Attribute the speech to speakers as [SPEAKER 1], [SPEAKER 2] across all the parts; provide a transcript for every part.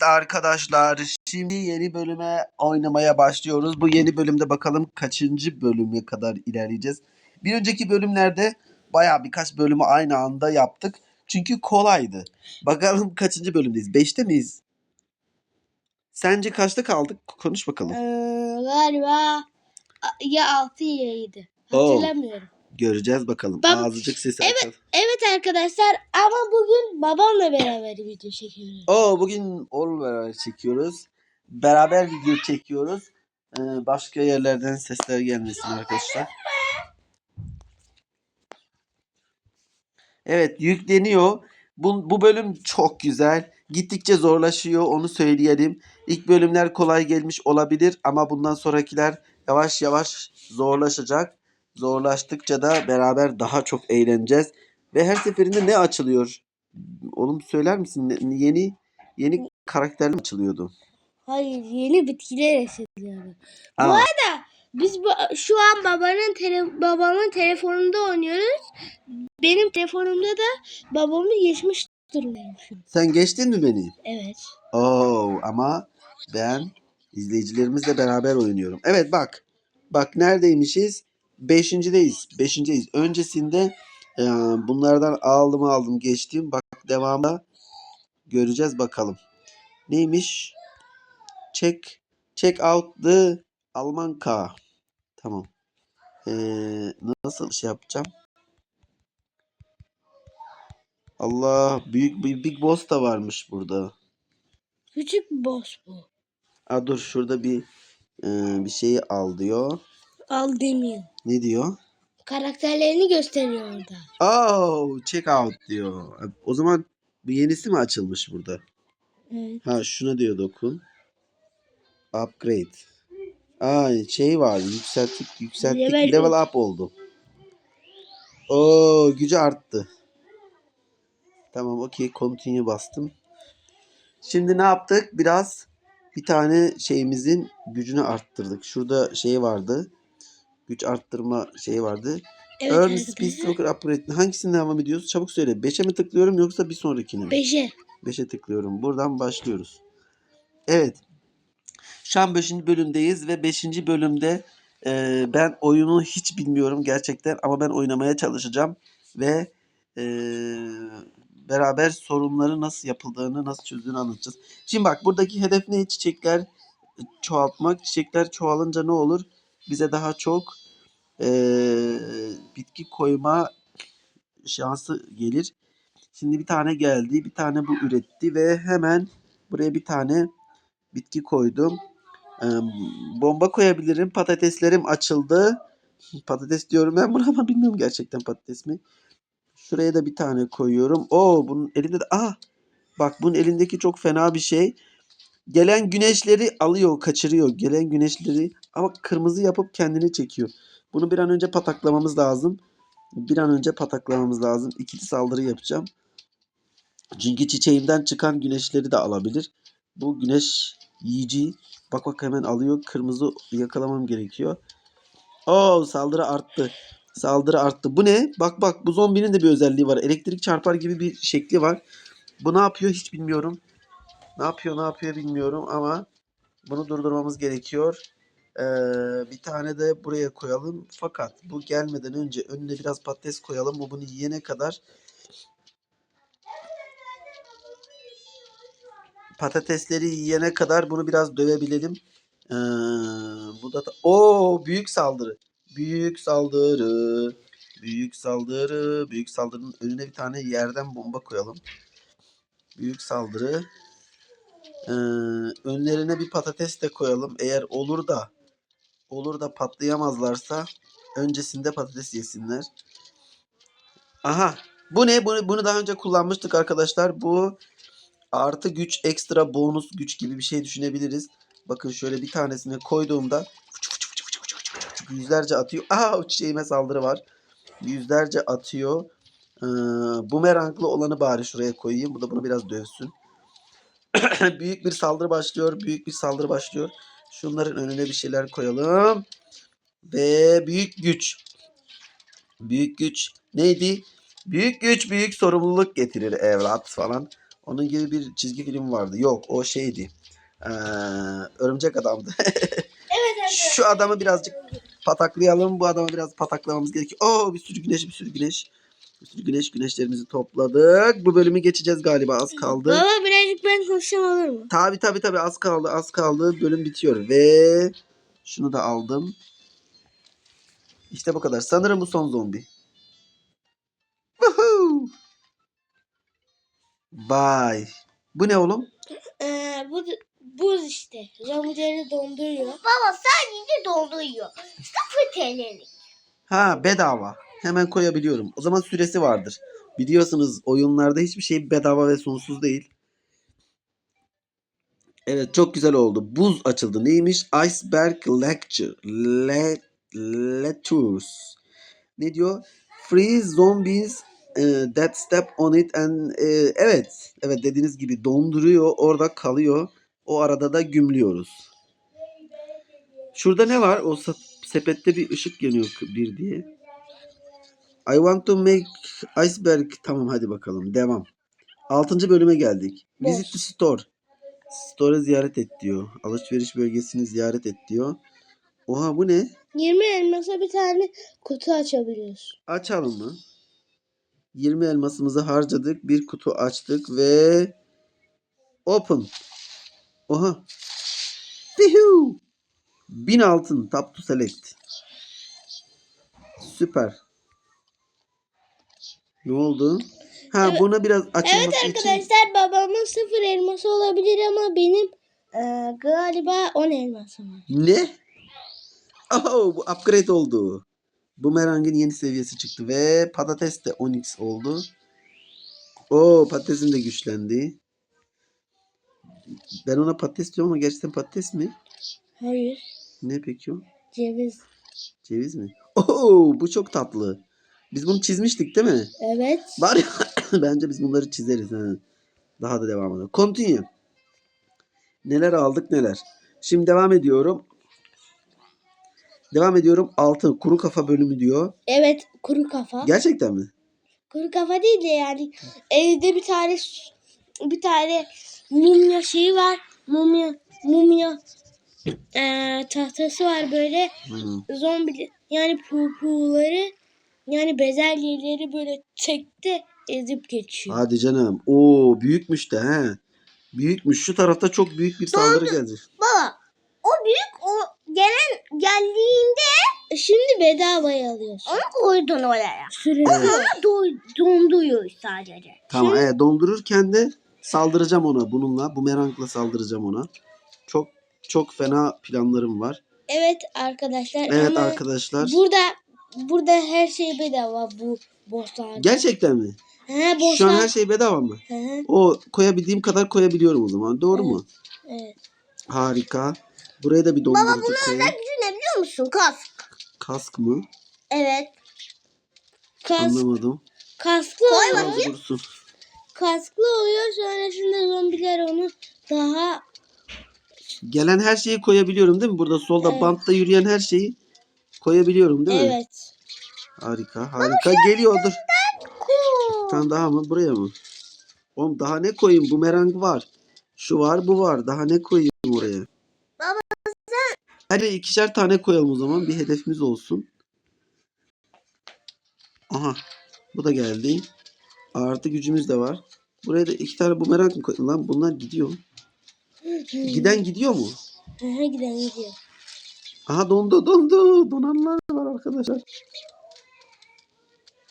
[SPEAKER 1] Evet arkadaşlar şimdi yeni bölüme oynamaya başlıyoruz. Bu yeni bölümde bakalım kaçıncı bölüme kadar ilerleyeceğiz. Bir önceki bölümlerde baya birkaç bölümü aynı anda yaptık. Çünkü kolaydı. Bakalım kaçıncı bölümdeyiz? Beşte miyiz? Sence kaçta kaldık? Konuş bakalım.
[SPEAKER 2] Ee, galiba ya 6 ya 7.
[SPEAKER 1] Oo. Göreceğiz bakalım.
[SPEAKER 2] Bab-
[SPEAKER 1] Azıcık sesi
[SPEAKER 2] Evet.
[SPEAKER 1] açalım.
[SPEAKER 2] Evet arkadaşlar ama bugün babamla beraber video çekiyoruz.
[SPEAKER 1] Oo bugün oğlum beraber çekiyoruz. Beraber video çekiyoruz. Ee, başka yerlerden sesler gelmesin arkadaşlar. Evet yükleniyor. Bu, bu bölüm çok güzel. Gittikçe zorlaşıyor onu söyleyelim. İlk bölümler kolay gelmiş olabilir ama bundan sonrakiler yavaş yavaş zorlaşacak. Zorlaştıkça da beraber daha çok eğleneceğiz. Ve her seferinde ne açılıyor? Oğlum söyler misin? Yeni yeni karakterler mi açılıyordu?
[SPEAKER 2] Hayır yeni bitkiler eşitliyordu. Bu arada biz bu, şu an babanın tele, babamın telefonunda oynuyoruz. Benim telefonumda da babamı geçmiş durumdayım
[SPEAKER 1] sen geçtin mi beni?
[SPEAKER 2] Evet.
[SPEAKER 1] Oo ama ben izleyicilerimizle beraber oynuyorum. Evet bak. Bak neredeymişiz? Beşincideyiz. Beşincideyiz. Öncesinde e, bunlardan aldım aldım geçtim. Bak devamda göreceğiz bakalım. Neymiş? Check check out the Almanka. Tamam. Ee, nasıl şey yapacağım? Allah büyük bir big boss da varmış burada.
[SPEAKER 2] Küçük boss bu.
[SPEAKER 1] Aa, dur şurada bir e, bir şeyi al diyor.
[SPEAKER 2] Al demiyor.
[SPEAKER 1] Ne diyor?
[SPEAKER 2] Karakterlerini gösteriyor orada.
[SPEAKER 1] Oh, check out diyor. O zaman bir yenisi mi açılmış burada?
[SPEAKER 2] Evet.
[SPEAKER 1] Ha şuna diyor dokun. Upgrade. Aa şey var yükselttik yükselttik
[SPEAKER 2] Level
[SPEAKER 1] level, up oldu. Oo gücü arttı. Tamam okey continue bastım. Şimdi ne yaptık? Biraz bir tane şeyimizin gücünü arttırdık. Şurada şey vardı. Güç arttırma şeyi vardı.
[SPEAKER 2] Evet
[SPEAKER 1] Earn. Speed Stroker Upgrade. Hangisini devam ediyoruz? Çabuk söyle. 5'e mi tıklıyorum yoksa bir sonrakine mi?
[SPEAKER 2] Beşe.
[SPEAKER 1] 5'e tıklıyorum. Buradan başlıyoruz. Evet. Şu an 5. bölümdeyiz ve 5. bölümde e, ben oyunu hiç bilmiyorum gerçekten ama ben oynamaya çalışacağım ve e, beraber sorunları nasıl yapıldığını, nasıl çözdüğünü anlatacağız. Şimdi bak buradaki hedef ne? Çiçekler çoğaltmak. Çiçekler çoğalınca ne olur? Bize daha çok e, bitki koyma şansı gelir. Şimdi bir tane geldi. Bir tane bu üretti ve hemen buraya bir tane bitki koydum. Ee, bomba koyabilirim. Patateslerim açıldı. Patates diyorum ben buna ama bilmiyorum gerçekten patates mi. Şuraya da bir tane koyuyorum. Oo bunun elinde de ah bak bunun elindeki çok fena bir şey. Gelen güneşleri alıyor, kaçırıyor. Gelen güneşleri ama kırmızı yapıp kendini çekiyor. Bunu bir an önce pataklamamız lazım. Bir an önce pataklamamız lazım. İkili saldırı yapacağım. Çünkü çiçeğimden çıkan güneşleri de alabilir. Bu güneş yiyici. Bak bak hemen alıyor. Kırmızı yakalamam gerekiyor. Oo saldırı arttı. Saldırı arttı. Bu ne? Bak bak bu zombinin de bir özelliği var. Elektrik çarpar gibi bir şekli var. Bu ne yapıyor hiç bilmiyorum. Ne yapıyor ne yapıyor bilmiyorum ama bunu durdurmamız gerekiyor. Ee, bir tane de buraya koyalım. Fakat bu gelmeden önce önüne biraz patates koyalım. Bu bunu yiyene kadar patatesleri yiyene kadar bunu biraz dövebilelim. Ee, bu da o büyük saldırı. Büyük saldırı. Büyük saldırı. Büyük saldırının önüne bir tane yerden bomba koyalım. Büyük saldırı. Ee, önlerine bir patates de koyalım. Eğer olur da olur da patlayamazlarsa öncesinde patates yesinler. Aha. Bu ne? Bunu, bunu daha önce kullanmıştık arkadaşlar. Bu artı güç ekstra bonus güç gibi bir şey düşünebiliriz. Bakın şöyle bir tanesini koyduğumda yüzlerce atıyor. Aha çiçeğime saldırı var. Yüzlerce atıyor. Ee, bumeranglı olanı bari şuraya koyayım. Bu da bunu biraz dövsün. büyük bir saldırı başlıyor. Büyük bir saldırı başlıyor. Şunların önüne bir şeyler koyalım. Ve büyük güç. Büyük güç neydi? Büyük güç büyük sorumluluk getirir evlat falan. Onun gibi bir çizgi film vardı. Yok o şeydi. Ee, örümcek adamdı.
[SPEAKER 2] Evet
[SPEAKER 1] Şu adamı birazcık pataklayalım. Bu adamı biraz pataklamamız gerekiyor. Oo bir sürü güneş bir sürü güneş. Bir sürü güneş güneşlerimizi topladık. Bu bölümü geçeceğiz galiba az kaldı.
[SPEAKER 2] Baba ben konuşsam olur mu?
[SPEAKER 1] Tabi tabi tabi az kaldı az kaldı. Bölüm bitiyor ve şunu da aldım. İşte bu kadar. Sanırım bu son zombi. Woohoo! Vay. Bu ne oğlum?
[SPEAKER 2] Ee, bu buz işte. Zombileri donduruyor.
[SPEAKER 3] Baba sadece dolduruyor. Sıfır TL'lik.
[SPEAKER 1] Ha bedava. Hemen koyabiliyorum. O zaman süresi vardır. Biliyorsunuz oyunlarda hiçbir şey bedava ve sonsuz değil. Evet çok güzel oldu. Buz açıldı. Neymiş? Iceberg Lecture. Le Lectures. Ne diyor? Free zombies eh, that step on it and eh, evet. Evet dediğiniz gibi donduruyor. Orada kalıyor. O arada da gümlüyoruz. Şurada ne var? O sepette bir ışık yanıyor bir diye. I want to make iceberg. Tamam hadi bakalım. Devam. Altıncı bölüme geldik. Visit the store. Store'ı ziyaret et diyor. Alışveriş bölgesini ziyaret et diyor. Oha bu ne?
[SPEAKER 2] 20 elmasa bir tane kutu açabiliyoruz.
[SPEAKER 1] Açalım mı? 20 elmasımızı harcadık. Bir kutu açtık ve open. Oha. Fihu. 1000 altın. Tap to select. Süper. Ne oldu? Ha
[SPEAKER 2] Evet.
[SPEAKER 1] buna biraz açılması
[SPEAKER 2] Evet
[SPEAKER 1] için
[SPEAKER 2] arkadaşlar babamın sıfır elması olabilir ama benim e, galiba 10 elmasım var.
[SPEAKER 1] Ne? Oh, bu upgrade oldu. Bumerang'in yeni seviyesi çıktı ve patates de 10x oldu. Oo patatesim de güçlendi. Ben ona patates diyorum ama gerçekten patates mi?
[SPEAKER 2] Hayır.
[SPEAKER 1] Ne peki o?
[SPEAKER 2] Ceviz.
[SPEAKER 1] Ceviz mi? Oo bu çok tatlı. Biz bunu çizmiştik değil mi?
[SPEAKER 2] Evet.
[SPEAKER 1] Var ya bence biz bunları çizeriz. Ha. Daha da devam edelim. Continue. Neler aldık neler. Şimdi devam ediyorum. Devam ediyorum. Altın kuru kafa bölümü diyor.
[SPEAKER 2] Evet kuru kafa.
[SPEAKER 1] Gerçekten mi?
[SPEAKER 2] Kuru kafa değil de yani evde bir tane bir tane mumya şeyi var. Mumya mumya eee, tahtası var böyle
[SPEAKER 1] Hmm.
[SPEAKER 2] zombi yani pupuları yani bezelyeleri böyle tekte ezip geçiyor.
[SPEAKER 1] Hadi canım. Oo büyükmüş de he. Büyükmüş. Şu tarafta çok büyük bir saldırı geldi.
[SPEAKER 3] Baba o büyük o gelen geldiğinde
[SPEAKER 2] E Şimdi bedavaya alıyorsun.
[SPEAKER 3] onu koydun oraya.
[SPEAKER 2] Sürüyor.
[SPEAKER 3] Sonra do- donduruyor sadece.
[SPEAKER 1] Tamam. evet, dondururken de saldıracağım ona bununla. Bumerangla saldıracağım ona. Çok çok fena planlarım var.
[SPEAKER 2] Evet arkadaşlar
[SPEAKER 1] Evet
[SPEAKER 2] ama
[SPEAKER 1] arkadaşlar.
[SPEAKER 2] burada burada her şey bedava bu bosslarda.
[SPEAKER 1] Gerçekten mi?
[SPEAKER 2] He
[SPEAKER 1] Şu an her şey bedava mı?
[SPEAKER 2] Hı hı,
[SPEAKER 1] O koyabildiğim kadar koyabiliyorum o zaman. Doğru mu?
[SPEAKER 2] evet.
[SPEAKER 1] Harika. Buraya da bir dondurucu koyayım.
[SPEAKER 3] Gücü ne biliyor musun? Kask.
[SPEAKER 1] Kask mı?
[SPEAKER 3] Evet.
[SPEAKER 2] Kask,
[SPEAKER 1] Anlamadım.
[SPEAKER 2] kasklı
[SPEAKER 3] Koy
[SPEAKER 2] oluyor.
[SPEAKER 1] Aa, dursun.
[SPEAKER 2] Kasklı oluyor sonrasında zombiler onu daha
[SPEAKER 1] Gelen her şeyi koyabiliyorum değil mi? Burada solda
[SPEAKER 2] Evet.
[SPEAKER 1] bantta yürüyen her şeyi koyabiliyorum değil mi?
[SPEAKER 2] evet.
[SPEAKER 1] Harika harika. Geliyor dur. Tane daha mı? Buraya mı? Oğlum daha ne koyayım? Bumerang var. Şu var bu var. Daha ne koyayım oraya?
[SPEAKER 3] Baba
[SPEAKER 1] Hadi ikişer tane koyalım o zaman. Bir hedefimiz olsun. Aha. Bu da geldi. Artı gücümüz de var. Buraya da iki tane bumerang mı koyayım? Lan bunlar gidiyor. Giden gidiyor mu?
[SPEAKER 2] Giden gidiyor.
[SPEAKER 1] Aha dondu dondu. Donanlar var arkadaşlar.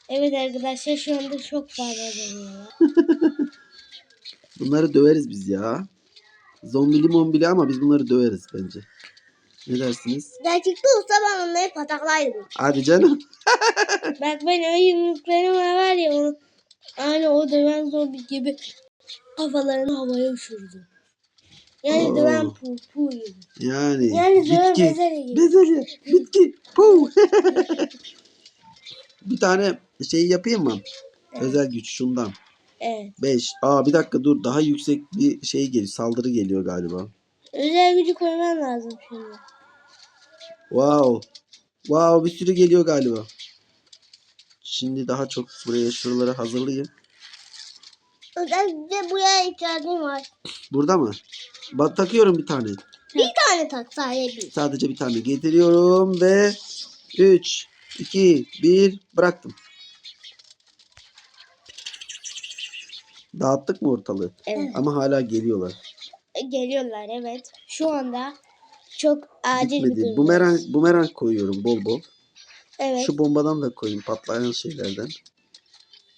[SPEAKER 2] Evet arkadaşlar şu anda çok fazla dönüyorlar.
[SPEAKER 1] Bunları döveriz biz ya. Zombili mombili ama biz bunları döveriz bence. Ne dersiniz?
[SPEAKER 3] Gerçekte olsa ben onları pataklaydım.
[SPEAKER 1] Hadi canım.
[SPEAKER 2] Bak ben o yumruklarım var ya o, aynı o döven zombi gibi kafalarını havaya uçurdu. Yani
[SPEAKER 1] Oo.
[SPEAKER 2] döven pupu gibi.
[SPEAKER 1] Yani,
[SPEAKER 2] Yani döven
[SPEAKER 1] bitki.
[SPEAKER 2] bezelye gibi.
[SPEAKER 1] Bezelye. Bitki. Puh. bir tane şey yapayım mı? Özel güç şundan.
[SPEAKER 2] Evet.
[SPEAKER 1] 5. Aa bir dakika dur. Daha yüksek bir şey geliyor. Saldırı geliyor galiba.
[SPEAKER 2] Özel gücü koyman lazım şimdi.
[SPEAKER 1] Wow. Wow bir sürü geliyor galiba. Şimdi daha çok buraya şuraları hazırlayayım.
[SPEAKER 3] Özellikle buraya ihtiyacım var.
[SPEAKER 1] Burada mı? Bak takıyorum bir tane.
[SPEAKER 3] Bir tane tak sadece bir.
[SPEAKER 1] Sadece bir tane getiriyorum ve 3, 2, 1 bıraktım. Dağıttık mı ortalığı?
[SPEAKER 2] Evet.
[SPEAKER 1] Ama hala geliyorlar.
[SPEAKER 2] Geliyorlar evet. Şu anda çok acil bir
[SPEAKER 1] Bitmedi.
[SPEAKER 2] durum.
[SPEAKER 1] Bumerang, bumerang koyuyorum bol bol.
[SPEAKER 2] Evet.
[SPEAKER 1] Şu bombadan da koyayım patlayan şeylerden.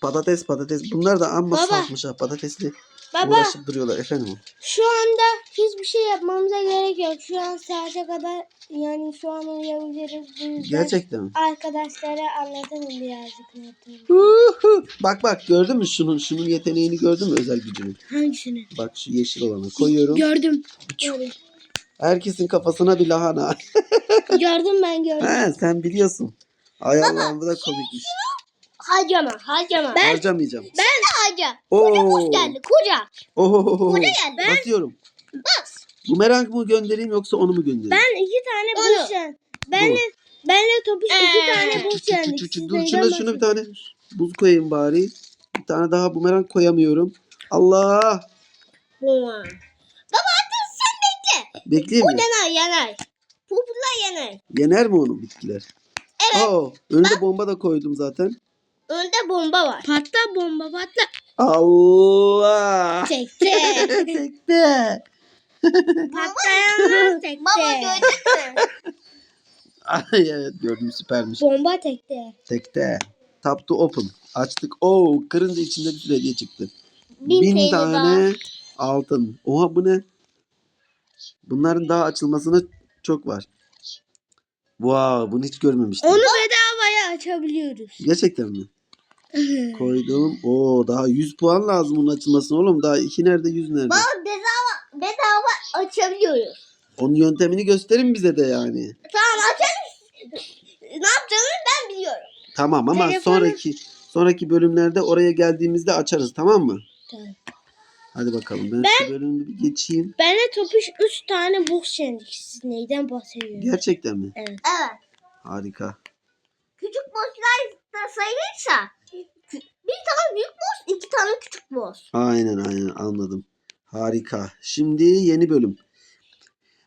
[SPEAKER 1] Patates patates. Bunlar da amma
[SPEAKER 2] Baba.
[SPEAKER 1] safmış ha patatesli.
[SPEAKER 2] Baba
[SPEAKER 1] Uğraşıp duruyorlar efendim.
[SPEAKER 2] şu anda hiçbir şey yapmamıza gerek yok. Şu an saate kadar yani şu an uyuyabiliriz. Bu yüzden
[SPEAKER 1] Gerçekten mi?
[SPEAKER 2] arkadaşlara anlatalım birazcık ne yaptığını.
[SPEAKER 1] Huhu. Bak bak gördün mü şunun şunun yeteneğini gördün mü özel gücünü?
[SPEAKER 2] Hangisini?
[SPEAKER 1] Bak şu yeşil olanı koyuyorum.
[SPEAKER 2] Gördüm. Gördüm.
[SPEAKER 1] Herkesin kafasına bir lahana.
[SPEAKER 2] gördüm ben gördüm.
[SPEAKER 1] Ha, sen biliyorsun. Ay Allah'ım bu da komikmiş.
[SPEAKER 3] Harcama harcama.
[SPEAKER 2] Ben-
[SPEAKER 1] Harcamayacağım.
[SPEAKER 3] Ben de harca.
[SPEAKER 1] Oo.
[SPEAKER 3] Geldi koca.
[SPEAKER 1] Ohohoho.
[SPEAKER 3] Koca geldi.
[SPEAKER 1] Basıyorum.
[SPEAKER 3] Bas.
[SPEAKER 1] Bumerang mı göndereyim yoksa onu mu göndereyim?
[SPEAKER 2] Ben iki tane
[SPEAKER 3] Onu.
[SPEAKER 2] buz yen. Benle benle topuş iki
[SPEAKER 3] Ee.
[SPEAKER 2] tane buz
[SPEAKER 1] Çü- çü-
[SPEAKER 2] yendik.
[SPEAKER 1] çü- çü-
[SPEAKER 2] Siz
[SPEAKER 1] Dur
[SPEAKER 2] neyden
[SPEAKER 1] şuna şuna bir tane buz koyayım bari. Bir tane daha bumerang koyamıyorum. Allah.
[SPEAKER 3] Baba artık sen bekle.
[SPEAKER 1] Bekleyeyim mi?
[SPEAKER 3] Yanar yanar. Popüler yanar.
[SPEAKER 1] Yener mi onu bitkiler?
[SPEAKER 3] Evet.
[SPEAKER 1] Oo, önüne bomba da koydum zaten.
[SPEAKER 3] Önde bomba var.
[SPEAKER 2] Patla bomba patla.
[SPEAKER 1] Allah.
[SPEAKER 2] Tekte.
[SPEAKER 1] Tekte.
[SPEAKER 2] Patlayanlar tekte.
[SPEAKER 3] Baba gördün mü?
[SPEAKER 1] Ay evet gördüm süpermiş.
[SPEAKER 2] Bomba tekte.
[SPEAKER 1] Tekte. Tap to open. Açtık. Oo kırınca içinde bir sürü hediye çıktı.
[SPEAKER 3] Bin
[SPEAKER 1] Bin,
[SPEAKER 3] TL
[SPEAKER 1] tane altın. Oha bu ne? Bunların daha açılmasına çok var. Wow bunu hiç görmemiştim.
[SPEAKER 2] Onu bedavaya açabiliyoruz.
[SPEAKER 1] Gerçekten mi? Koydum. Oo daha 100 puan lazım bunun açılmasına oğlum. Daha 2 nerede 100 nerede?
[SPEAKER 3] Baba bedava, bedava açabiliyoruz.
[SPEAKER 1] Onun yöntemini gösterin bize de yani.
[SPEAKER 3] Tamam açarız. Ne yapacağını ben biliyorum.
[SPEAKER 1] Tamam ama
[SPEAKER 2] Telefonu-
[SPEAKER 1] sonraki sonraki bölümlerde oraya geldiğimizde açarız tamam mı?
[SPEAKER 2] Tamam.
[SPEAKER 1] Hadi bakalım ben, şu bölümü bir geçeyim.
[SPEAKER 2] Benle topuş üç tane buz yendik. Siz neyden bahsediyorsunuz?
[SPEAKER 1] Gerçekten mi?
[SPEAKER 2] Evet.
[SPEAKER 3] Evet.
[SPEAKER 1] Harika.
[SPEAKER 3] Küçük bosslar da sayılırsa bir tane büyük boss, iki boss.
[SPEAKER 1] Aynen aynen anladım. Harika. Şimdi yeni bölüm.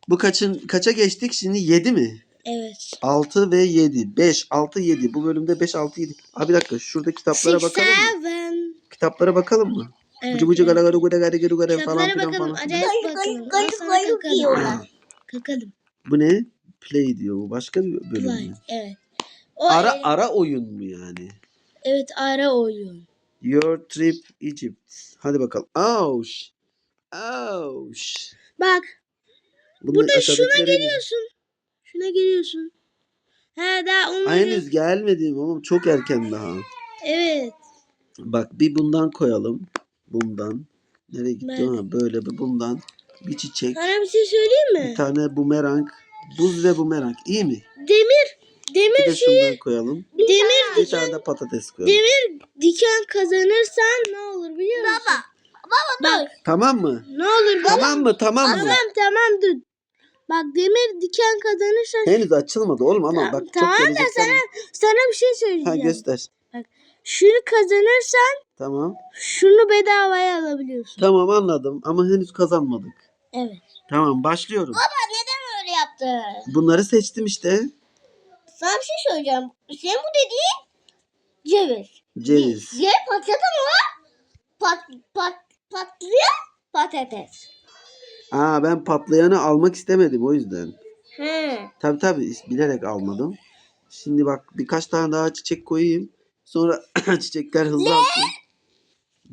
[SPEAKER 1] Bu kaçın kaça geçtik? Şimdi 7 mi?
[SPEAKER 2] Evet.
[SPEAKER 1] 6 ve 7. 5, 6, 7. Bu bölümde 5, 6, 7. Abi bir dakika şurada kitaplara bakalım mı?
[SPEAKER 2] Seven.
[SPEAKER 1] Kitaplara bakalım mı?
[SPEAKER 2] Evet.
[SPEAKER 1] Bıcı bıcı gara gara gara gara gara gara falan
[SPEAKER 2] Kitaplara
[SPEAKER 1] filan
[SPEAKER 2] bakalım.
[SPEAKER 1] falan.
[SPEAKER 2] Acayip bakalım.
[SPEAKER 3] garip
[SPEAKER 2] kakalım.
[SPEAKER 1] Bu ne? Play diyor. Bu başka bir bölüm
[SPEAKER 2] Play.
[SPEAKER 1] mü?
[SPEAKER 2] Evet. O
[SPEAKER 1] Ara ara oyun mu yani?
[SPEAKER 2] Evet ara oyun.
[SPEAKER 1] Your trip Egypt. Hadi bakalım. Auş. Auş.
[SPEAKER 2] Bak
[SPEAKER 1] Bunun
[SPEAKER 2] burada şuna geliyorsun. Şuna geliyorsun. He daha onu
[SPEAKER 1] Ay, henüz gelmedim oğlum. Çok erken daha.
[SPEAKER 2] Evet.
[SPEAKER 1] Bak bir bundan koyalım. Bundan. Nereye gitti?
[SPEAKER 2] Ben-
[SPEAKER 1] Ha, böyle bir bundan. Bir çiçek.
[SPEAKER 2] Sana bir şey söyleyeyim
[SPEAKER 1] Bir
[SPEAKER 2] mi?
[SPEAKER 1] tane bumerang. Buz ve bumerang. İyi mi?
[SPEAKER 2] Demir
[SPEAKER 1] Bir de şundan koyalım.
[SPEAKER 2] demir
[SPEAKER 1] Bir tane de patates koyalım.
[SPEAKER 2] demir diken kazanırsan ne olur biliyor musun?
[SPEAKER 3] Baba, baba dur.
[SPEAKER 1] Tamam mı?
[SPEAKER 2] Ne olur biliyor
[SPEAKER 1] Tamam mı? Tamam mı?
[SPEAKER 2] Tamam tamam dur. Bak demir diken kazanırsan
[SPEAKER 1] Henüz açılmadı oğlum ama
[SPEAKER 2] Tamam,
[SPEAKER 1] bak çok
[SPEAKER 2] tamam da
[SPEAKER 1] geleceksen.
[SPEAKER 2] sana bir şey
[SPEAKER 1] Ha
[SPEAKER 2] söyleyeceğim.
[SPEAKER 1] göster.
[SPEAKER 2] Şunu kazanırsan
[SPEAKER 1] Tamam.
[SPEAKER 2] şunu bedavaya alabiliyorsun.
[SPEAKER 1] Tamam anladım ama henüz kazanmadık.
[SPEAKER 2] Evet.
[SPEAKER 1] Tamam başlıyorum.
[SPEAKER 3] Neden öyle yaptı?
[SPEAKER 1] Bunları seçtim işte.
[SPEAKER 3] Sana bir şey söyleyeceğim. Senin bu dediğin ceviz.
[SPEAKER 1] Ceviz.
[SPEAKER 3] Diğer patates ama pat, pat, patlayan patates.
[SPEAKER 1] Aa ben patlayanı almak istemedim o yüzden.
[SPEAKER 3] He.
[SPEAKER 1] Tabi tabi bilerek almadım. Şimdi bak birkaç tane daha çiçek koyayım. Sonra çiçekler hızlansın.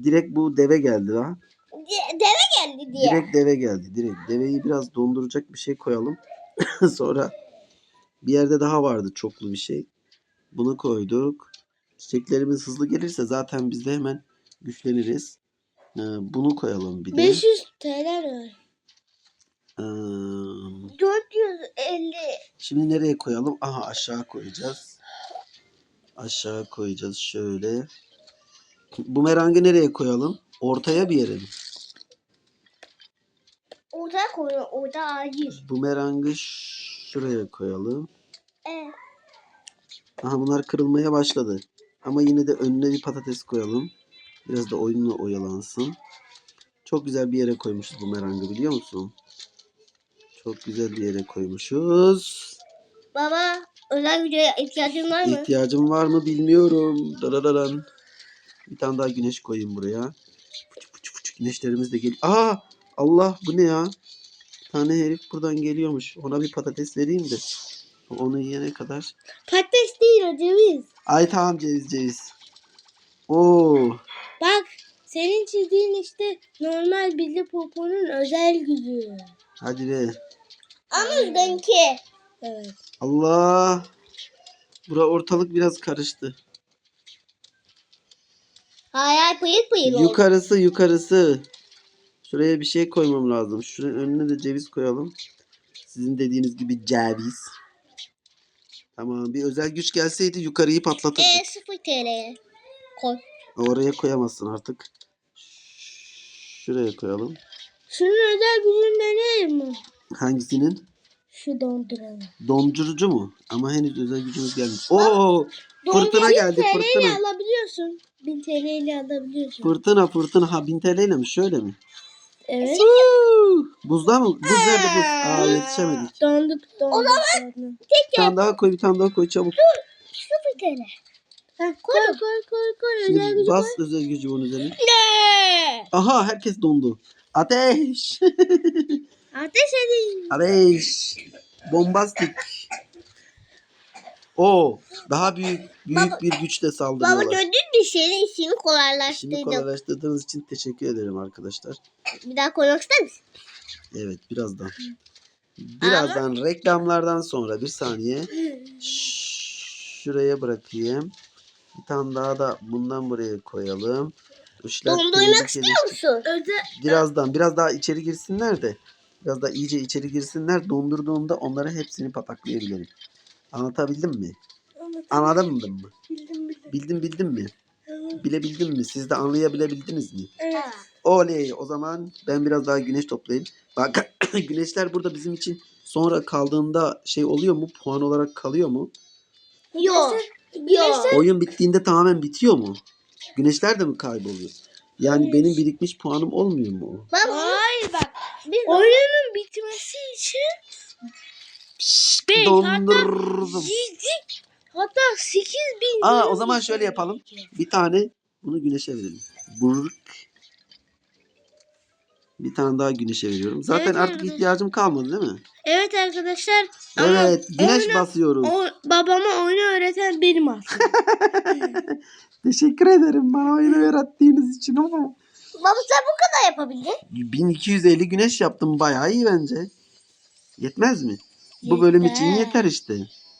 [SPEAKER 1] Direkt bu deve geldi ha.
[SPEAKER 3] De- deve geldi diye.
[SPEAKER 1] Direkt deve geldi. Direkt deveyi biraz donduracak bir şey koyalım. Sonra bir yerde daha vardı çoklu bir şey. Bunu koyduk. Çiçeklerimiz hızlı gelirse zaten biz de hemen güçleniriz. Ee, bunu koyalım bir de.
[SPEAKER 2] 500 TL var.
[SPEAKER 1] Ee,
[SPEAKER 3] 450.
[SPEAKER 1] şimdi nereye koyalım? Aha aşağı koyacağız. Aşağı koyacağız şöyle. Bumerangı nereye koyalım? Ortaya bir yere mi?
[SPEAKER 3] Ortaya koyuyor. Orada acil.
[SPEAKER 1] Bumerangı şuraya koyalım.
[SPEAKER 3] Evet.
[SPEAKER 1] Aha bunlar kırılmaya başladı. Ama yine de önüne bir patates koyalım. Biraz da oyunla oyalansın. Çok güzel bir yere koymuşuz bu merangı biliyor musun? Çok güzel bir yere koymuşuz.
[SPEAKER 3] Baba özel videoya ihtiyacın var mı?
[SPEAKER 1] İhtiyacım var mı bilmiyorum. Darararan. Bir tane daha güneş koyayım buraya. Fıçı fıçı fıçı güneşlerimiz de geliyor. Aa Allah bu ne ya? Tane herif buradan geliyormuş. Ona bir patates vereyim de. Onu yiyene kadar.
[SPEAKER 2] Patates değil o ceviz.
[SPEAKER 1] Ay tamam ceviz ceviz. Oo.
[SPEAKER 2] Bak senin çizdiğin işte normal bildi poponun özel gücü.
[SPEAKER 1] Hadi be.
[SPEAKER 3] Ama benimki.
[SPEAKER 2] Evet.
[SPEAKER 1] Allah. Bura ortalık biraz karıştı.
[SPEAKER 3] Hayır pıyıl pıyıl oldu.
[SPEAKER 1] Yukarısı yukarısı. Şuraya bir şey koymam lazım. Şuraya önüne de ceviz koyalım. Sizin dediğiniz gibi ceviz. Tamam bir özel güç gelseydi yukarıyı patlatırdık.
[SPEAKER 3] E 0 TL'ye. Koy.
[SPEAKER 1] Oraya koyamazsın artık. Şuraya koyalım.
[SPEAKER 2] Şunun özel gücünü deneyelim mi?
[SPEAKER 1] Hangisinin?
[SPEAKER 2] Şu donduralım.
[SPEAKER 1] Dondurucu mu? Ama henüz özel gücümüz gelmiş. Oo! Fırtına geldi
[SPEAKER 2] TL ile
[SPEAKER 1] fırtına.
[SPEAKER 2] alabiliyorsun. 1000 TL ile alabiliyorsun.
[SPEAKER 1] Fırtına fırtına. Ha 1000 TL ile mi? Şöyle mi?
[SPEAKER 2] Evet.
[SPEAKER 1] Buzda mı? Buz nerede buz? Aa yetişemedik.
[SPEAKER 2] Donduk donduk. O zaman
[SPEAKER 1] Bir tane daha koy bir tane daha koy çabuk.
[SPEAKER 3] 0 TL.
[SPEAKER 2] koy koy koy koy. Özel
[SPEAKER 1] Şimdi
[SPEAKER 2] gücü
[SPEAKER 1] bas
[SPEAKER 2] koy.
[SPEAKER 1] özel gücü bunun üzerine.
[SPEAKER 2] Ne?
[SPEAKER 1] Aha herkes dondu. Ateş.
[SPEAKER 2] Ateş edin.
[SPEAKER 1] Ateş. Bombastik. O daha büyük büyük
[SPEAKER 3] Baba-
[SPEAKER 1] bir güçle
[SPEAKER 3] Baba
[SPEAKER 1] saldırıyorlar.
[SPEAKER 3] gördün mü senin işini
[SPEAKER 1] İşimi
[SPEAKER 3] kolaylaştırdım.
[SPEAKER 1] kolaylaştırdığınız için teşekkür ederim arkadaşlar.
[SPEAKER 3] Bir daha koymak ister misin?
[SPEAKER 1] Evet birazdan. Birazdan reklamlardan sonra bir saniye. Ş- Şuraya bırakayım. Bir tane daha da bundan buraya koyalım. Işler
[SPEAKER 3] Dondurmak
[SPEAKER 1] eleştir-
[SPEAKER 3] musun?
[SPEAKER 2] Özel
[SPEAKER 1] Birazdan biraz daha içeri girsinler de biraz daha iyice içeri girsinler. Dondurduğumda onları hepsini pataklayabilirim. Anlatabildim mi? Anladın mı?
[SPEAKER 2] bildim bildim.
[SPEAKER 1] Bildim bildim mi? Bilebildin mi? Siz de anlayabilebildiniz mi?
[SPEAKER 2] Evet.
[SPEAKER 1] Oley o zaman ben biraz daha güneş toplayayım. Bak güneşler burada bizim için sonra kaldığında şey oluyor mu? Puan olarak kalıyor mu?
[SPEAKER 3] Yok. Yok.
[SPEAKER 1] Oyun bittiğinde tamamen bitiyor mu? Güneşler de mi kayboluyor? Yani benim birikmiş puanım olmuyor mu?
[SPEAKER 3] Baba
[SPEAKER 2] Hayır bak.
[SPEAKER 3] biz
[SPEAKER 2] Oyunun bitmesi için
[SPEAKER 1] Pişt,
[SPEAKER 2] Beş,
[SPEAKER 1] dondurdum.
[SPEAKER 2] Yedi hatta 8 bin.
[SPEAKER 1] Aa, o zaman şöyle yapalım. Bir tane bunu güneşe verelim. Burk. Bir tane daha güneşe veriyorum. Zaten
[SPEAKER 2] Evet,
[SPEAKER 1] artık
[SPEAKER 2] evet.
[SPEAKER 1] ihtiyacım kalmadı değil mi?
[SPEAKER 2] Evet arkadaşlar. Ama
[SPEAKER 1] Evet, güneş
[SPEAKER 2] oyunu-
[SPEAKER 1] basıyoruz.
[SPEAKER 2] O, babama oyunu öğreten benim aslında.
[SPEAKER 1] Teşekkür ederim bana oyunu öğrettiğiniz için ama.
[SPEAKER 3] baba sen bu kadar yapabildin.
[SPEAKER 1] 1250 güneş yaptım bayağı iyi bence. Yetmez mi? Bu bölüm için
[SPEAKER 2] Yeter.
[SPEAKER 1] işte.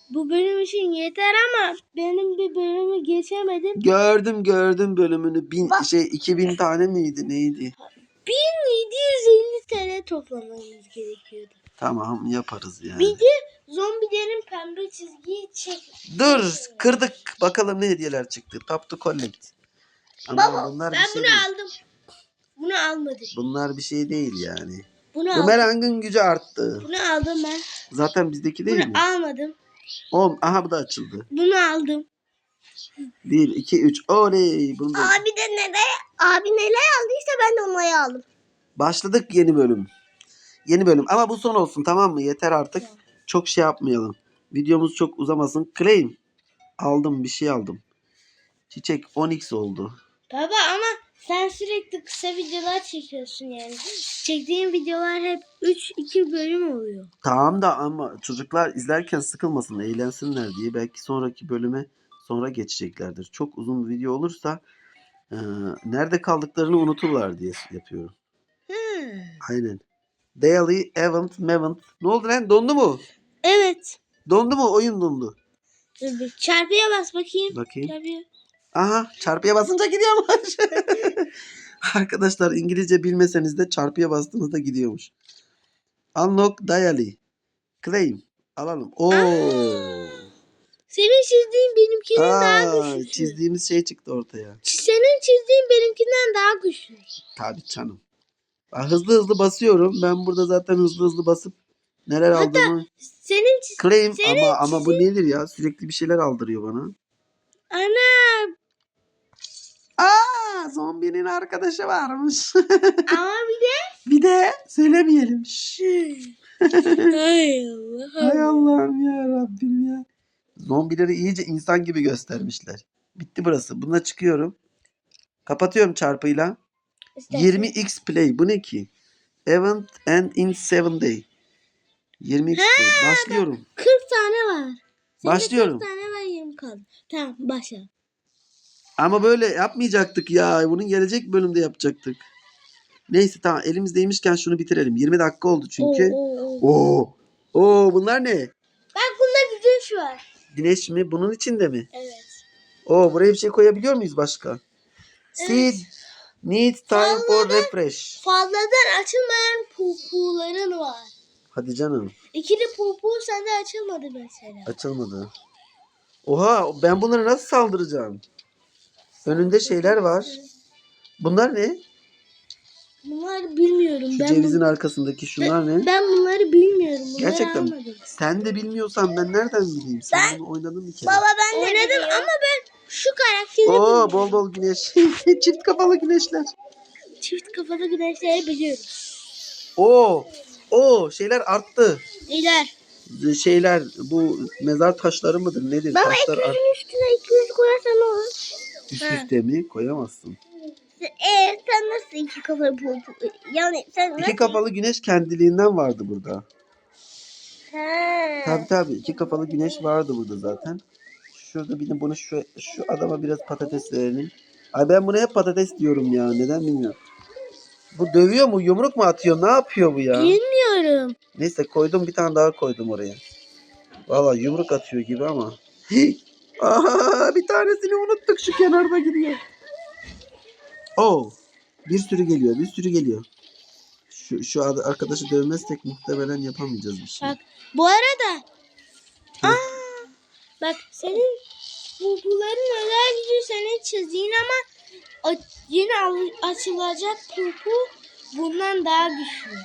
[SPEAKER 2] Bu bölüm için yeter ama benim bir bölümü geçemedim.
[SPEAKER 1] Gördüm gördüm bölümünü. Bin,
[SPEAKER 3] Bak-
[SPEAKER 1] şey 2000 tane miydi neydi?
[SPEAKER 2] 1750 TL toplamamız gerekiyordu.
[SPEAKER 1] Tamam yaparız yani.
[SPEAKER 2] Bir de zombilerin pembe çizgiyi çek.
[SPEAKER 1] Dur kırdık. Bakalım ne hediyeler çıktı. Top to collect. Ama
[SPEAKER 3] Baba,
[SPEAKER 1] bunlar bir
[SPEAKER 2] Ben
[SPEAKER 1] şey
[SPEAKER 2] bunu
[SPEAKER 1] değil.
[SPEAKER 2] aldım. Bunu almadım.
[SPEAKER 1] Bunlar bir şey değil yani.
[SPEAKER 2] Bunu aldım.
[SPEAKER 1] Bumerang'ın gücü arttı.
[SPEAKER 2] Bunu aldım ben.
[SPEAKER 1] Zaten bizdeki değil
[SPEAKER 2] Bunu
[SPEAKER 1] mi?
[SPEAKER 2] almadım.
[SPEAKER 1] Oğlum aha bu da açıldı.
[SPEAKER 2] Bunu aldım.
[SPEAKER 1] 1, 2, 3. Oley. Bunu da...
[SPEAKER 3] Abi de neler, abi neler aldıysa ben de onları aldım.
[SPEAKER 1] Başladık yeni bölüm. Yeni bölüm. Ama bu son olsun tamam mı? Yeter artık. Çok şey yapmayalım. Videomuz çok uzamasın. Claim. Aldım bir şey aldım. Çiçek 10x oldu.
[SPEAKER 2] Baba ama sen sürekli kısa videolar çekiyorsun yani. Çektiğin videolar hep 3-2 bölüm oluyor.
[SPEAKER 1] Tamam da ama çocuklar izlerken sıkılmasın, eğlensinler diye belki sonraki bölüme sonra geçeceklerdir. Çok uzun bir video olursa e, nerede kaldıklarını unuturlar diye yapıyorum.
[SPEAKER 2] Hmm.
[SPEAKER 1] Aynen. Daily event event. Ne oldu lan? Dondu mu?
[SPEAKER 2] Evet.
[SPEAKER 1] Dondu mu? Oyun dondu.
[SPEAKER 2] Çarpıya bas bakayım.
[SPEAKER 1] Bakayım.
[SPEAKER 2] Çarpıya.
[SPEAKER 1] Aha çarpıya basınca gidiyormuş. Arkadaşlar İngilizce bilmeseniz de çarpıya bastığınızda gidiyormuş. Unlock daily. Claim. Alalım. Oo.
[SPEAKER 2] Senin çizdiğin benimkinden daha
[SPEAKER 1] Aa,
[SPEAKER 2] güçlü.
[SPEAKER 1] çizdiğimiz şey çıktı ortaya.
[SPEAKER 2] Senin çizdiğin benimkinden daha güçlü.
[SPEAKER 1] Tabii canım. Ben hızlı hızlı basıyorum. Ben burada zaten hızlı hızlı basıp neler
[SPEAKER 2] Hatta
[SPEAKER 1] aldığımı
[SPEAKER 2] Senin çiz...
[SPEAKER 1] claim
[SPEAKER 2] senin
[SPEAKER 1] ama ama bu nedir ya? Sürekli bir şeyler aldırıyor bana.
[SPEAKER 2] Ana
[SPEAKER 1] Aa, zombinin arkadaşı varmış.
[SPEAKER 2] Ama bir de
[SPEAKER 1] bir de söylemeyelim.
[SPEAKER 2] Hay Allah.
[SPEAKER 1] Hay Allah'ım ya Rabbim ya. Zombileri iyice insan gibi göstermişler. Bitti burası. Buna çıkıyorum. Kapatıyorum çarpıyla.
[SPEAKER 2] İstersen.
[SPEAKER 1] 20x play. Bu ne ki? Event and in 7 day. 20x play. Başlıyorum.
[SPEAKER 2] 40 tane var. Senin
[SPEAKER 1] Başlıyorum.
[SPEAKER 2] 40 tane var 20 kaldı. Tamam başla.
[SPEAKER 1] Ama böyle yapmayacaktık ya. Bunun gelecek bölümde yapacaktık. Neyse tamam elimizdeymişken şunu bitirelim. 20 dakika oldu çünkü.
[SPEAKER 2] Oo, oo,
[SPEAKER 1] bunlar ne?
[SPEAKER 2] Bak bunda güneş var.
[SPEAKER 1] Güneş mi? Bunun içinde mi?
[SPEAKER 2] Evet.
[SPEAKER 1] Oo buraya bir şey koyabiliyor muyuz başka? Seed need time for refresh.
[SPEAKER 2] Fazladan açılmayan pupuların var.
[SPEAKER 1] Hadi canım.
[SPEAKER 2] İkili pupu sende açılmadı mesela.
[SPEAKER 1] Açılmadı. Oha ben bunları nasıl saldıracağım? Önünde şeyler var. Bunlar ne?
[SPEAKER 2] Bunları bilmiyorum.
[SPEAKER 1] Şu
[SPEAKER 2] ben
[SPEAKER 1] cevizin
[SPEAKER 2] bun-
[SPEAKER 1] arkasındaki şunlar ne?
[SPEAKER 2] ben bunları bilmiyorum. Bunları
[SPEAKER 1] Gerçekten
[SPEAKER 2] almadım.
[SPEAKER 1] Sen de bilmiyorsan ben nereden bileyim? Sen bunu oynadın bir kere.
[SPEAKER 3] ben
[SPEAKER 2] Oynadım ama ben şu karakteri
[SPEAKER 1] Oo
[SPEAKER 2] bilmiyorum.
[SPEAKER 1] bol bol güneş. Çift kafalı güneşler.
[SPEAKER 2] Çift kafalı güneşleri biliyorum.
[SPEAKER 1] Oo. Oo şeyler arttı.
[SPEAKER 2] İler.
[SPEAKER 1] Şeyler bu mezar taşları mıdır nedir?
[SPEAKER 3] Baba
[SPEAKER 1] Taşlar art-
[SPEAKER 3] ekmeğin üstüne 200 koyarsan olur?
[SPEAKER 1] Üst
[SPEAKER 2] Ha.
[SPEAKER 1] üste mi? Koyamazsın.
[SPEAKER 3] Ee, sen nasıl iki kafalı popo? Yani sen nasıl?
[SPEAKER 1] İki kafalı güneş kendiliğinden vardı burada.
[SPEAKER 3] He.
[SPEAKER 1] Tabi tabi iki kafalı güneş vardı burada zaten. Şurada bir de bunu şu, şu adama biraz patates verelim. Ay ben buna hep patates diyorum ya. Neden bilmiyorum. Bu dövüyor mu? Yumruk mu atıyor? Ne yapıyor bu ya?
[SPEAKER 2] Bilmiyorum.
[SPEAKER 1] Neyse koydum bir tane daha koydum oraya. Valla yumruk atıyor gibi ama. Aha, bir tanesini unuttuk şu kenarda gidiyor. Oh, bir sürü geliyor, bir sürü geliyor. Şu, şu ad- arkadaşı dövmezsek muhtemelen yapamayacağız bir şey.
[SPEAKER 2] Bak bu arada. Aa, bak senin pupuların özel gücü senin çizdiğin ama yine açılacak pupu bundan daha güçlü.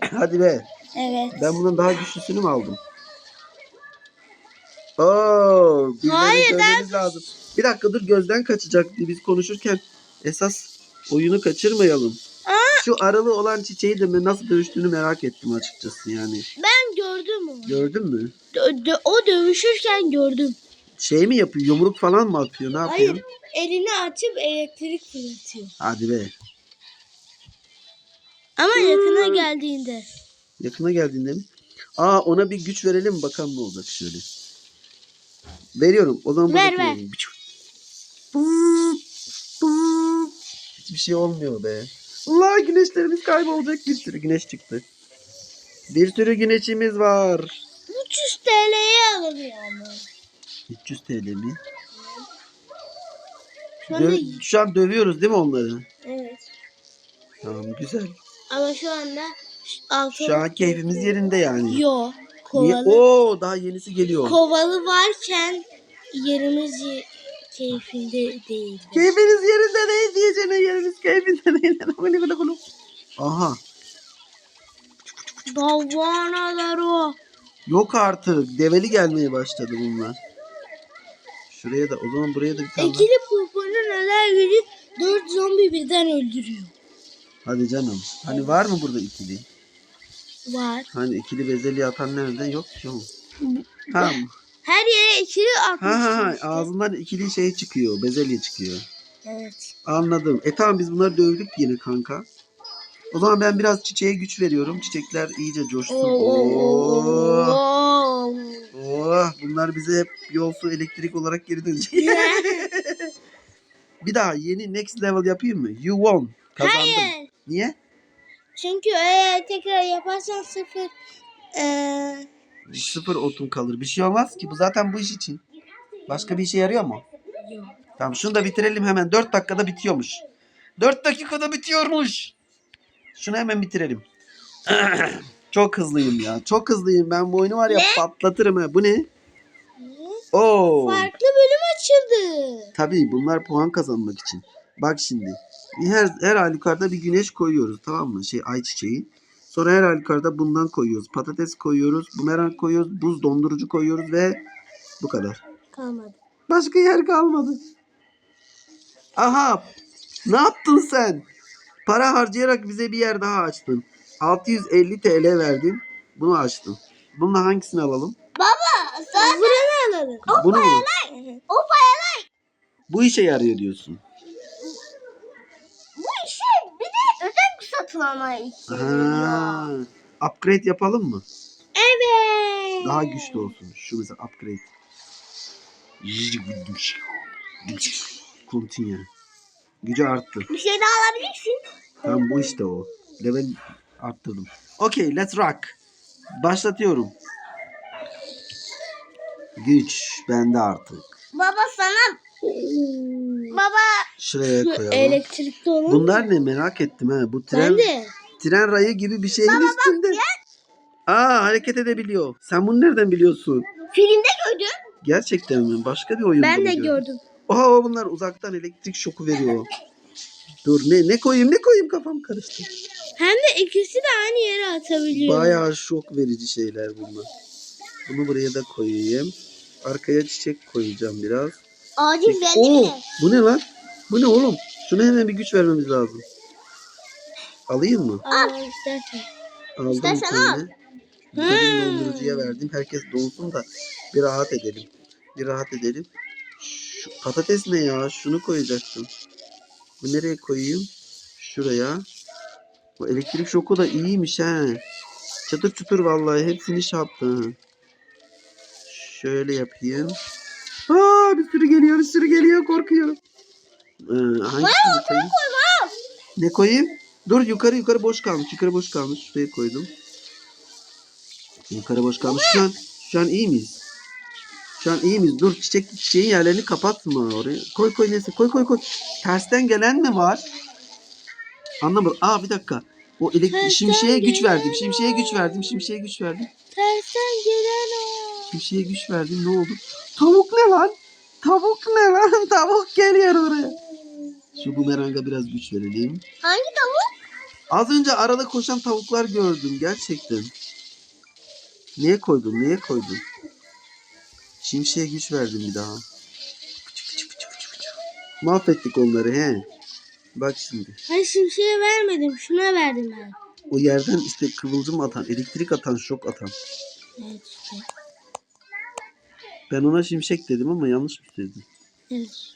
[SPEAKER 1] Hadi be.
[SPEAKER 2] Evet.
[SPEAKER 1] Ben bundan daha güçlüsünü mü aldım? Oo,
[SPEAKER 2] Hayır,
[SPEAKER 1] dövmemiz lazım. Bir dakika dur gözden kaçacak diye biz konuşurken esas oyunu kaçırmayalım. Şu aralı olan çiçeği de ben nasıl dövüştüğünü merak ettim açıkçası yani.
[SPEAKER 2] Ben gördüm onu.
[SPEAKER 1] Gördün mü?
[SPEAKER 2] Dö- dö- o dövüşürken gördüm.
[SPEAKER 1] Şey mi yapıyor? Yumruk falan mı atıyor? Ne yapıyor?
[SPEAKER 2] Hayır. Elini açıp elektrik fırlatıyor.
[SPEAKER 1] Hadi be.
[SPEAKER 2] Ama yakına geldiğinde.
[SPEAKER 1] Yakına geldiğinde mi? Aa ona bir güç verelim bakalım ne olacak şöyle. Veriyorum. O zaman
[SPEAKER 2] Ver,
[SPEAKER 1] buradaki
[SPEAKER 2] ver.
[SPEAKER 1] bıt. Hiçbir şey olmuyor be. Allah güneşlerimiz kaybolacak. Bir sürü güneş çıktı. Bir sürü güneşimiz var.
[SPEAKER 2] 300 TL'ye alınıyor ama.
[SPEAKER 1] 300 TL mi?
[SPEAKER 2] Şu anda
[SPEAKER 1] Dö- şu an dövüyoruz değil mi onları?
[SPEAKER 2] evet.
[SPEAKER 1] Tamam güzel.
[SPEAKER 2] Ama şu anda altın.
[SPEAKER 1] Şu an keyfimiz yerinde yani.
[SPEAKER 2] Yo. Kovalı.
[SPEAKER 1] Oo daha yenisi geliyor.
[SPEAKER 2] Kovalı varken yerimiz ye- keyfinde değil.
[SPEAKER 1] Keyfiniz yerinde değil diyeceğine yeriniz keyfinde değil. Gulu gulu. Aha.
[SPEAKER 2] Davanalar o.
[SPEAKER 1] Yok artık. Develi gelmeye başladı bunlar. Şuraya da o zaman buraya da bir tane.
[SPEAKER 2] İkili pupunun özel gücü 4 zombi birden öldürüyor.
[SPEAKER 1] Hadi canım. Hani var mı burada ikili?
[SPEAKER 2] Var.
[SPEAKER 1] Hani ikili bezelye atan nerede? Yok ki oğlum. Tamam.
[SPEAKER 2] Her yere ikili atmış.
[SPEAKER 1] Ha ha ha.
[SPEAKER 2] işte.
[SPEAKER 1] Ağzından ikili şey çıkıyor. Bezelye çıkıyor.
[SPEAKER 2] Evet.
[SPEAKER 1] Anladım. E tamam biz bunları dövdük yine kanka. O zaman ben biraz çiçeğe güç veriyorum. Çiçekler iyice coşsun.
[SPEAKER 2] Oo, oo, oo,
[SPEAKER 1] Oo.
[SPEAKER 2] oo.
[SPEAKER 1] Oh, bunlar bize hep yol su elektrik olarak geri dönecek. bir daha yeni next level yapayım mı? You won. Kazandım.
[SPEAKER 2] Hayır.
[SPEAKER 1] Niye?
[SPEAKER 2] Çünkü eğer tekrar yaparsan sıfır eee
[SPEAKER 1] Sıfır otum kalır. Bir şey olmaz ki. Bu zaten bu iş için. Başka bir işe yarıyor mu?
[SPEAKER 2] yok.
[SPEAKER 1] Tamam şunu da bitirelim hemen. 4 dakikada bitiyormuş. 4 dakikada bitiyormuş. Şunu hemen bitirelim. Çok hızlıyım ya. Çok hızlıyım. Ben bu oyunu var ya patlatırım ha. Bu ne? Oo.
[SPEAKER 2] Farklı bölüm açıldı.
[SPEAKER 1] Tabii bunlar puan kazanmak için. Bak şimdi. Her, her halükarda bir güneş koyuyoruz tamam mı? Şey ay çiçeği. Sonra her halükarda bundan koyuyoruz. Patates koyuyoruz. Bumerang koyuyoruz. Buz dondurucu koyuyoruz ve bu kadar.
[SPEAKER 2] Kalmadı.
[SPEAKER 1] Başka yer kalmadı. Aha. Ne yaptın sen? Para harcayarak bize bir yer daha açtın. 650 TL verdin. Bunu açtın. Bununla hangisini alalım?
[SPEAKER 3] Sen
[SPEAKER 2] Buranı alalım.
[SPEAKER 1] Bunu mu?
[SPEAKER 3] o paralar
[SPEAKER 1] Bu işe yarıyor diyorsun.
[SPEAKER 3] bu işe bir de alma için.
[SPEAKER 1] Ha. Upgrade yapalım mı?
[SPEAKER 2] Evet.
[SPEAKER 1] Daha güçlü olsun. Şu mesela upgrade. Continue. Gücü arttı.
[SPEAKER 3] Bir şey daha alabilirsin.
[SPEAKER 1] Tamam bu işte o. Level arttırdım. Okay let's rock. Başlatıyorum. Güç bende artık.
[SPEAKER 3] Baba sana baba
[SPEAKER 1] Şuraya
[SPEAKER 2] Şu
[SPEAKER 1] koyalım.
[SPEAKER 2] elektrikli olan.
[SPEAKER 1] Bunlar ne merak ettim ha. Bu tren
[SPEAKER 2] Ben de.
[SPEAKER 1] tren rayı gibi bir şeyin üstünde. Aa hareket edebiliyor. Sen bunu nereden biliyorsun?
[SPEAKER 3] filmde gördüm.
[SPEAKER 1] Gerçekten mi? Başka bir oyunda
[SPEAKER 2] Ben
[SPEAKER 1] mı
[SPEAKER 2] de
[SPEAKER 1] gördün?
[SPEAKER 2] gördüm.
[SPEAKER 1] Oha bunlar uzaktan elektrik şoku veriyor. Dur ne ne koyayım ne koyayım kafam karıştı.
[SPEAKER 2] Hem de ikisi de aynı yere atabiliyor.
[SPEAKER 1] Bayağı şok verici şeyler bunlar. Bunu buraya da koyayım. Arkaya çiçek koyacağım biraz.
[SPEAKER 3] Acil geldi
[SPEAKER 1] Oo,
[SPEAKER 3] bile.
[SPEAKER 1] bu ne lan? Bu ne oğlum? Şuna hemen bir güç vermemiz lazım. Alayım mı?
[SPEAKER 2] Al istersen.
[SPEAKER 1] Aldım bir
[SPEAKER 3] İstersen
[SPEAKER 1] tane. Derin
[SPEAKER 2] Hmm.
[SPEAKER 1] dondurucuya verdim. Herkes donsun da bir rahat edelim. Bir rahat edelim. Şu patates ne ya? Şunu koyacaktım. Bu nereye koyayım? Şuraya. Bu elektrik şoku da iyiymiş ha. Çatır çutur vallahi hepsini şey yaptı. Şöyle yapayım. Aa, bir sürü geliyor, bir sürü geliyor. Korkuyorum. Ee, hangisini koyayım? Ne koyayım? Dur yukarı yukarı boş kalmış. Yukarı boş kalmış. Şuraya koydum. Yukarı boş kalmış. Şu an, şu an iyi miyiz? Şu an iyi miyiz? Dur çiçek çiçeğin yerlerini kapatma oraya. Koy koy neyse koy koy koy. Tersten gelen mi var? Anlamadım. Aa bir dakika. O elektrik şimşeğe güç verdim. Şimşeğe güç verdim. Şimşeğe güç verdim.
[SPEAKER 2] Tersten gelen o.
[SPEAKER 1] Şimşeğe güç verdim. Ne oldu? Tavuk ne lan? Tavuk ne lan? Tavuk geliyor oraya. Şu bumeranga biraz güç verelim.
[SPEAKER 3] Hangi tavuk?
[SPEAKER 1] Az önce arada koşan tavuklar gördüm gerçekten. Niye koydun? Niye koydun? Şimşeğe güç verdim bir daha. Mahvettik onları he. Bak şimdi.
[SPEAKER 2] Hayır şimşeğe vermedim. Şuna verdim ben.
[SPEAKER 1] O yerden işte kıvılcım atan, elektrik atan, şok atan.
[SPEAKER 2] Evet işte.
[SPEAKER 1] Ben ona şimşek dedim ama yanlış mı söyledim?
[SPEAKER 2] Evet.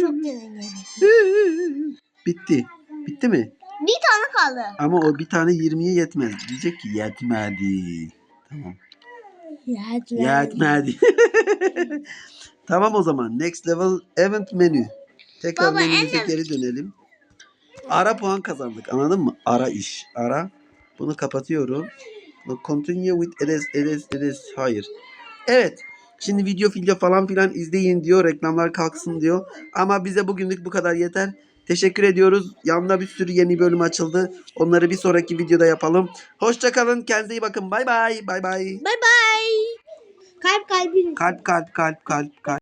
[SPEAKER 2] Çok deneyim.
[SPEAKER 1] Bitti. Bitti mi?
[SPEAKER 3] Bir tane kaldı.
[SPEAKER 1] Ama o bir tane 20'ye yetmez. Diyecek ki yetmedi. Tamam.
[SPEAKER 2] Yetmedi.
[SPEAKER 1] Yetmedi. tamam o zaman. Next level event menü. Tekrar
[SPEAKER 3] Baba,
[SPEAKER 1] menümüze
[SPEAKER 3] en-
[SPEAKER 1] geri dönelim. Ara puan kazandık. Anladın mı? Ara iş. Ara. Bunu kapatıyorum. Continue with Edes, Edes, Edes. Hayır. Evet. Şimdi video video falan filan izleyin diyor. Reklamlar kalksın diyor. Ama bize bugünlük bu kadar yeter. Teşekkür ediyoruz. Yanında bir sürü yeni bölüm açıldı. Onları bir sonraki videoda yapalım. Hoşçakalın. Kendinize iyi bakın. Bay bay. Bay bay.
[SPEAKER 2] Bye bye. Kalp kalbin.
[SPEAKER 1] Kalp kalp kalp kalp kalp.